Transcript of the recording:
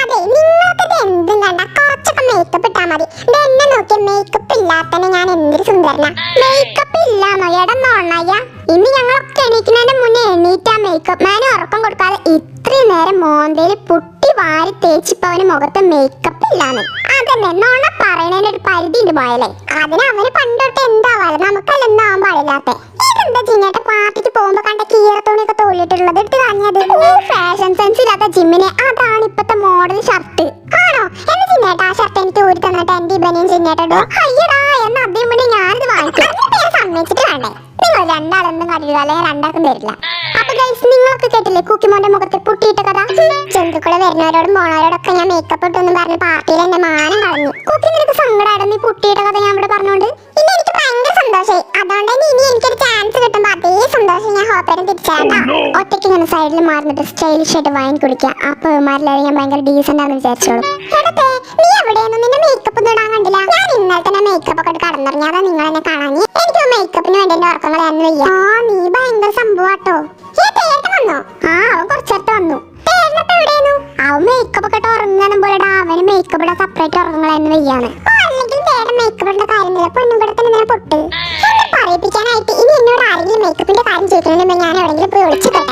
അതെ നിങ്ങൾക്കിത് എന്തും കണ്ട കുറച്ചൊക്കെ മേക്കപ്പ് ഇട്ടാ മതി. ഇത് എന്നെ നോക്കിയ മേക്കപ്പ് ഇല്ലാത്തന്നെ ഞാൻ എന്തൊരു സുന്ദരന. മേക്കപ്പ് ഇല്ലാന്നോ എടന്നോണ്ണയ്യ ഇന്ന് ഞങ്ങളൊക്കെ എണീക്കുന്നതിന്റെ മുന്നേ എണീറ്റാ മേക്കപ്പ് മാന് ഉറക്കം കൊടുക്കാതെ ഇത്രയും നേരം മോന്തേൽ പുട്ടി വാരി തേച്ചിപ്പോ അവന് മുഖത്ത് മേക്കപ്പ് ഇല്ലാന്ന്. അതന്നെ നോണ പറയണതിന് ഒരു പരിധി ഉണ്ട് പോയാലേ അതിന് അവന് പണ്ടോട്ട് എന്താവാതെ നമുക്കല്ല എന്താവാൻ പാടില്ലാത്ത. ഇതെന്താ ചിന്നേട്ട പാർട്ടിക്ക് പോകുമ്പോ കണ്ട കീറത്തോണിയൊക്കെ തോലിട്ടുള്ളത് എടുത്ത് കളഞ്ഞത്. ഫാഷൻ സെൻസ് ഇല്ലാത്ത ജിമ്മിന്. അതാണ് ഇപ്പത്തെ മോഡൽ ഷർട്ട് ആണോ? എന്ന് ചിന്നേട്ടാ ഷർട്ട് എനിക്ക് ഊരി തന്നിട്ട് എന്റെ ഇബനിയും ചിന്നേട്ടോ അയ്യടാ എന്ന അതിന് മുന്നേ ഞാനിത് വാങ്ങിച്ചു. സമ്മതിച്ചിട്ട് വേണ്ടേ? നിങ്ങൾ രണ്ടാളൊന്നും കണ്ടില്ല അല്ലെങ്കിൽ രണ്ടാൾക്കും തരില്ല. അപ്പൊ ഗൈസ് നിങ്ങളൊക്കെ കേട്ടില്ലേ കുക്കിമോന്റെ മുഖത്ത് പുട്ടിയിട്ട കഥ? ജന്തുക്കളെ വരുന്നവരോടും പോണവരോടൊക്കെ ഞാൻ മേക്കപ്പ് ഇട്ടൊന്നും പറഞ്ഞ് പാർട്ടിയിൽ എന്റെ മാനം കളഞ്ഞു. കുക്കി നിനക്ക് സങ്കടമായിരുന്നു ഈ പുട്ടിയിട്ട കഥ ഞാൻ ഇവിടെ പറഞ്ഞോണ്ട്? ഇനി എനിക്ക് ഭയങ്കര സന്തോഷമായി അതുകൊണ്ട് ഇനി എനിക്കൊരു ഞാൻ ഹോപ്പേരം തിരിച്ചാണ്ടാ ഒറ്റയ്ക്ക് ഇങ്ങനെ സൈഡിൽ മാറുന്നിട്ട് സ്റ്റൈലിഷ് ആയിട്ട് വൈൻ കുടിക്കുക. അപ്പൊ ഇവന്മാരിലാരും ഞാൻ ഭയങ്കര ഡീസന്റ് ആണെന്ന് വിചാരിച്ചോളൂ. നീ എവിടെയൊന്നും നിന്റെ മേക്കപ്പ് ഒന്നും ഇടാൻ കണ്ടില്ല. ഞാൻ ഇന്നലെ തന്നെ മേക്കപ്പ് ഒക്കെ ഇട്ട് കടന്നിറങ്ങിയതാ നിങ്ങൾ എന്നെ കാണാൻ. എനിക്ക് മേക്കപ്പിന് വേണ്ടി എന്റെ ഉറക്കങ്ങൾ എന്ന് വയ്യ. ആ നീ ഭയങ്കര സംഭവാട്ടോ. വന്നോ? ആ അവൻ കുറച്ചേരത്തെ വന്നു. അവൻ മേക്കപ്പ് ഒക്കെ ഇട്ട് ഉറങ്ങാനും പോലെ അവന് മേക്കപ്പ് ഇടാൻ സെപ്പറേറ്റ് ഉറങ്ങുകളെന്ന് വയ്യാണ് അല്ലെങ്കിൽ മേക്കപ്പ് ഇടേണ്ട കാര്യമില്ല. പൊന്നും കൂടെ തന്നെ പൊട്ട്. ചോദിക്കുന്നുണ്ട് ഞാൻ എവിടെയെങ്കിലും പോയി ഒളിച്ചോട്ടെ.